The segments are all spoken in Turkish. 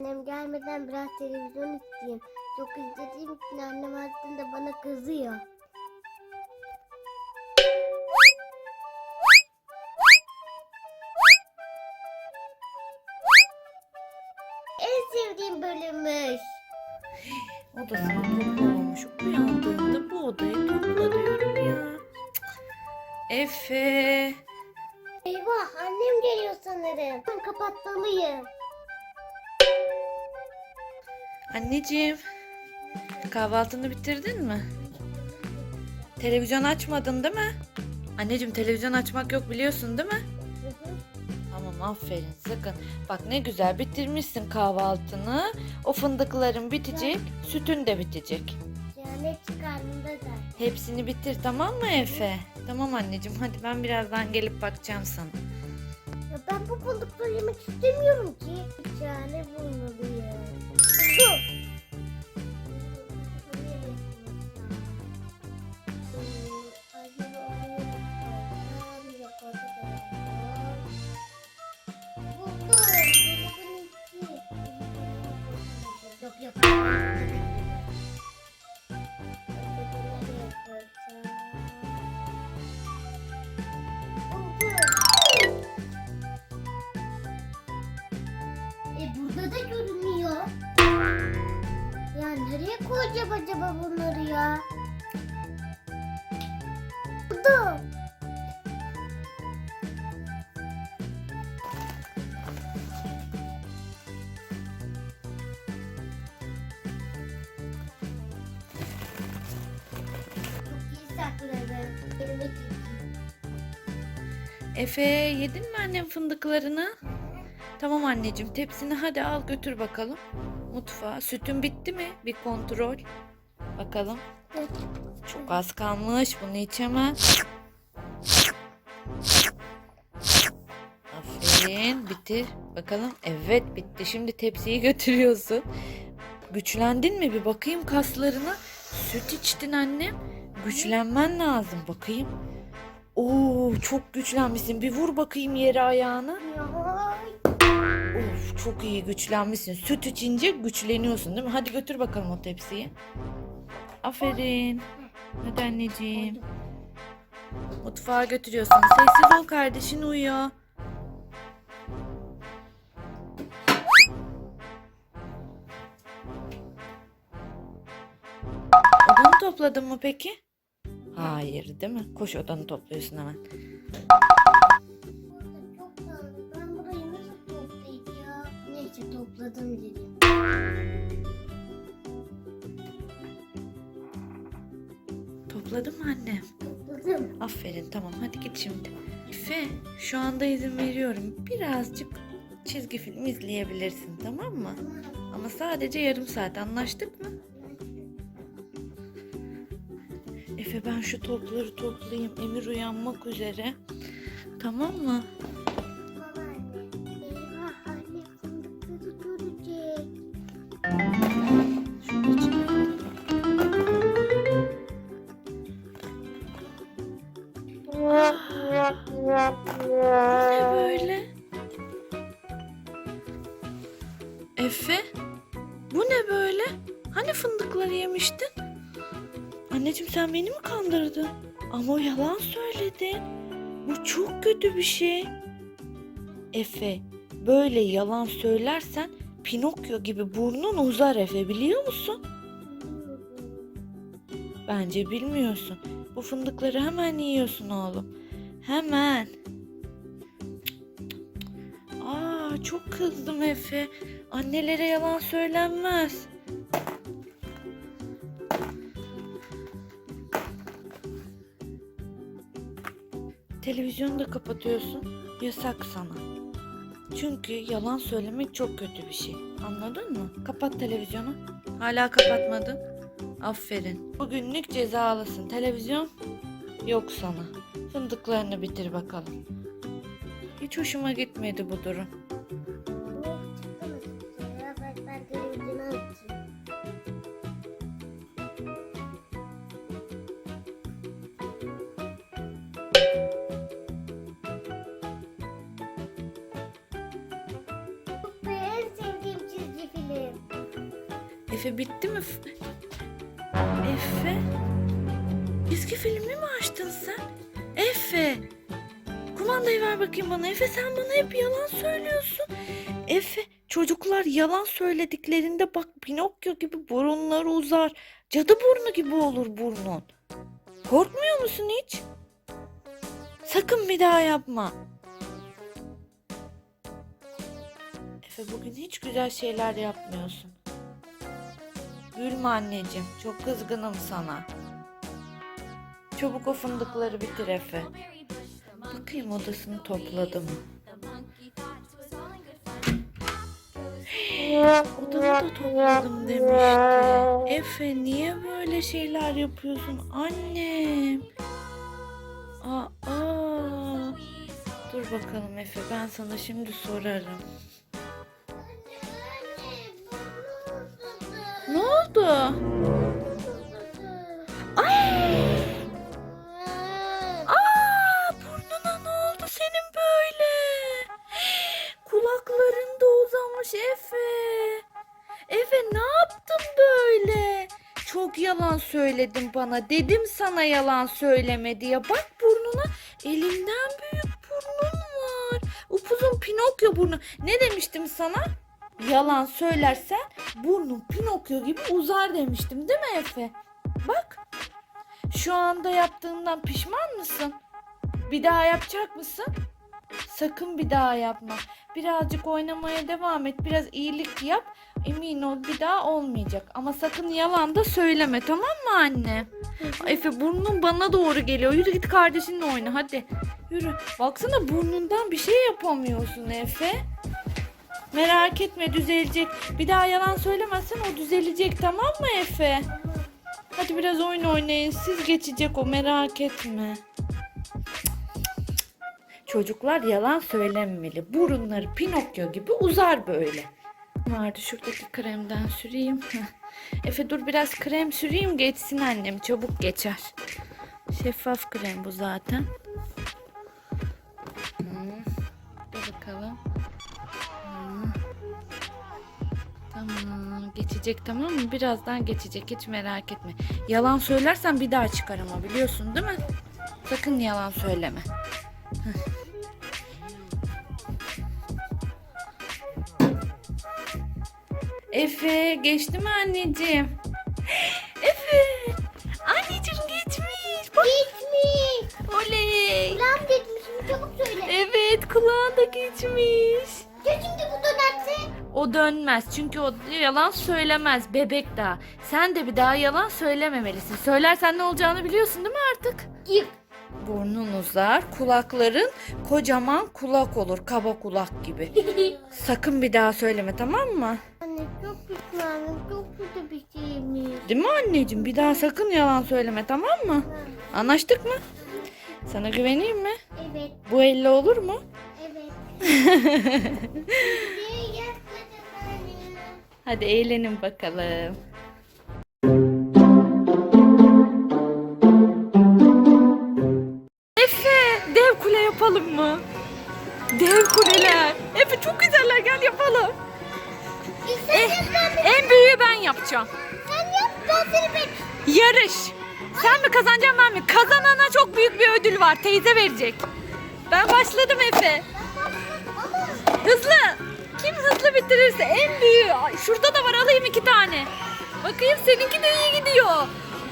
Annem gelmeden biraz televizyon izleyeyim. Çok izlediğim için annem aslında bana kızıyor. En sevdiğim bölümmüş. Odasını toplamış. Uyandığında bu odayı topla diyorum ya. Efe. Eyvah annem geliyor sanırım. Ben kapatmalıyım. Anneciğim. Kahvaltını bitirdin mi? Televizyon açmadın değil mi? Anneciğim televizyon açmak yok biliyorsun değil mi? Tamam aferin sakın. Bak ne güzel bitirmişsin kahvaltını. O fındıkların bitecek, sütün de bitecek. Cennet karnında da. Hepsini bitir tamam mı Efe? Tamam anneciğim hadi ben birazdan gelip bakacağım sana. Ya ben bu fındıkları yemek istemiyorum ki. Bir tane bulmalıyım. Nereye koyacağım acaba bunları ya? Burada. Çok iyi sakladım. Elime. Efe yedin mi annem fındıklarını? Tamam anneciğim tepsini hadi al götür bakalım. Mutfağa. Sütün bitti mi? Bir kontrol. Bakalım. Çok az kalmış. Bunu içemem. Aferin. Bitir. Bakalım. Evet bitti. Şimdi tepsiyi götürüyorsun. Güçlendin mi? Bir bakayım kaslarına. Süt içtin annem. Güçlenmen lazım. Bakayım. Oo çok güçlenmişsin. Bir vur bakayım yere ayağını. Ya. Çok iyi güçlenmişsin. Süt içince güçleniyorsun değil mi? Hadi götür bakalım o tepsiyi. Aferin. Hadi anneciğim. Mutfağa götürüyorsun. Sessiz ol kardeşin uyuyor. Odanı topladın mı peki? Hayır değil mi? Koş odanı topluyorsun hemen. Topladın mı annem? Topladım. Aferin tamam hadi git şimdi. Efe şu anda izin veriyorum. Birazcık çizgi film izleyebilirsin tamam mı? Ama sadece yarım saat anlaştık mı? Efe ben şu topları toplayayım. Emir uyanmak üzere. Tamam mı? Bu ne böyle? Hani fındıkları yemiştin? Anneciğim sen beni mi kandırdın? Ama o yalan söyledi. Bu çok kötü bir şey. Efe, böyle yalan söylersen Pinokyo gibi burnun uzar Efe biliyor musun? Bence bilmiyorsun. Bu fındıkları hemen yiyorsun oğlum. Hemen. Aa çok kızdım Efe. Annelere yalan söylenmez. Televizyonu da kapatıyorsun. Yasak sana. Çünkü yalan söylemek çok kötü bir şey. Anladın mı? Kapat televizyonu. Hala kapatmadın. Aferin. Bugünlük cezalısın. Televizyon yok sana. Fındıklarını bitir bakalım. Hiç hoşuma gitmedi bu durum. Efe bitti mi? Efe? Eski filmi mi açtın sen? Efe! Kumandayı ver bakayım bana. Efe sen bana hep yalan söylüyorsun. Efe çocuklar yalan söylediklerinde bak Pinokyo gibi burunları uzar. Cadı burnu gibi olur burnun. Korkmuyor musun hiç? Sakın bir daha yapma. Efe bugün hiç güzel şeyler yapmıyorsun. Gülme anneciğim. Çok kızgınım sana. Çabuk o fındıkları bitir Efe. Bakayım odasını topladı mı? Odamı da topladım demişti. Efe niye böyle şeyler yapıyorsun annem? Aa, dur bakalım Efe ben sana şimdi sorarım. Oldu? Ay! Aa, burnuna ne oldu senin böyle? Kulakların da uzamış Efe. Efe ne yaptın böyle? Çok yalan söyledin bana. Dedim sana yalan söyleme diye. Bak burnuna elimden büyük burnun var. Upuzun Pinokyo burnu. Ne demiştim sana? Yalan söylersen burnun Pinokyo gibi uzar demiştim değil mi Efe? Bak. Şu anda yaptığından pişman mısın? Bir daha yapacak mısın? Sakın bir daha yapma. Birazcık oynamaya devam et. Biraz iyilik yap. Emin ol bir daha olmayacak. Ama sakın yalan da söyleme tamam mı anne? Efe burnun bana doğru geliyor. Yürü git kardeşinle oyna hadi. Yürü. Baksana burnundan bir şey yapamıyorsun Efe. Merak etme düzelecek. Bir daha yalan söylemezsen o düzelecek tamam mı Efe? Hadi biraz oyun oynayın. Siz geçecek o merak etme. Çocuklar yalan söylememeli. Burunları Pinokyo gibi uzar böyle. Vardı şuradaki kremden süreyim. Efe dur biraz krem süreyim geçsin annem. Çabuk geçer. Şeffaf krem bu zaten. Geçecek tamam mı? Birazdan geçecek hiç merak etme. Yalan söylersen bir daha çıkar ama biliyorsun değil mi? Sakın yalan söyleme. Efe geçti mi anneciğim? Efe! Anneciğim geçmiş. Bak Gitmiş. oley. Lan gitmişim çabuk söyle. Evet kulağa da geçmiş. Ya şimdi bu dönerse? O dönmez çünkü o yalan söylemez bebek daha. Sen de bir daha yalan söylememelisin. Söylersen ne olacağını biliyorsun değil mi artık? Git. Burnun uzar, kulakların kocaman kulak olur, kaba kulak gibi. Sakın bir daha söyleme tamam mı? Anne çok pişmanım. Çok kötü bir şeymiş. Değil mi anneciğim? Bir daha sakın yalan söyleme tamam mı? Anlaştık mı? Sana güveneyim mi? Evet. Bu elle olur mu? Evet. Hadi eğlenin bakalım. Efe, dev kule yapalım mı? Dev kuleler. Efe çok güzeller gel yapalım. Ben, En büyüğü ben yapacağım. sen yap ben seni bek. Yarış. Sen mi kazanacaksın ben mi? Kazanana çok büyük bir ödül var. Teyze verecek. Ben başladım Efe. Ama Hızlı. Kim hızlı bitirirse en büyüğü. Şurada da var alayım iki tane. Bakayım seninki de iyi gidiyor.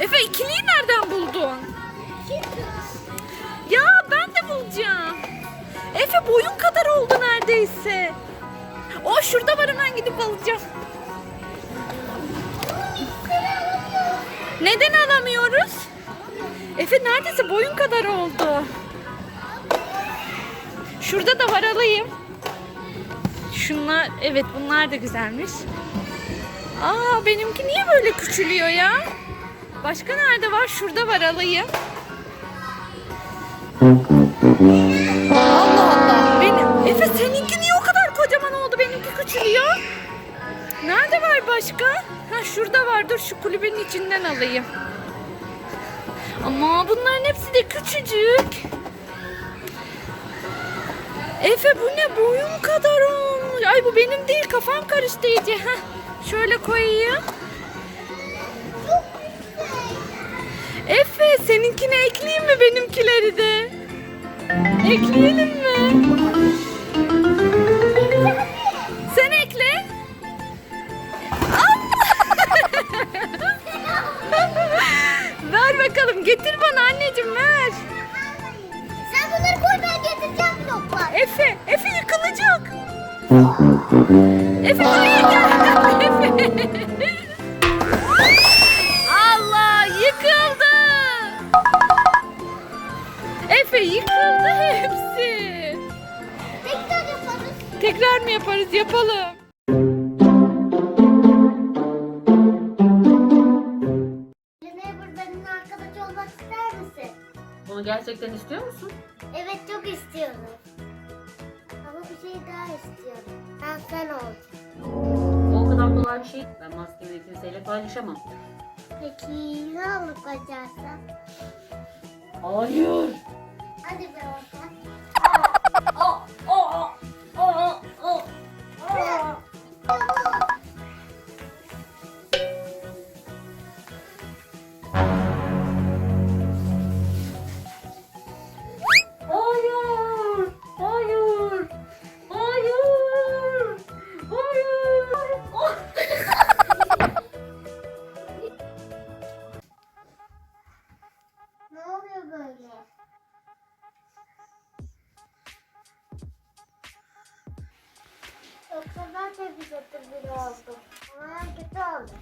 Efe ikiliyi nereden buldun? Ya ben de bulacağım. Efe boyun kadar oldu neredeyse. O şurada var hemen gidip alacağım. Neden alamıyoruz? Efe neredeyse boyun kadar oldu. Şurada da var alayım. Şunlar evet bunlar da güzelmiş. Aa benimki niye böyle küçülüyor ya? Başka nerede var? Şurada var alayım. Allah Allah. Benim Efe seninki niye o kadar kocaman oldu? Benimki küçülüyor. Nerede var başka? Ha şurada var. Dur şu kulübenin içinden alayım. Ama bunların hepsi de küçücük. Efe bu ne boyum kadar olmuş oluyor? Ay bu benim değil. Kafam karıştı iyice. Heh. Şöyle koyayım. Efe seninkine ekleyeyim mi benimkileri de? Ekleyelim mi? Tekrar mı yaparız? Yapalım. Neighbor benimle arkadaş olmak ister misin? Bunu gerçekten istiyor musun? Evet çok istiyorum. Ama bir şey daha istiyorum. Ben sen olacaksın. O kadar kolay bir şey. Ben maskemi kimseyle paylaşamam. Peki ne olur bacarsan? Hayır. Hadi be orta. Yoksa ben bir kötü biri. Ama kötü oldum.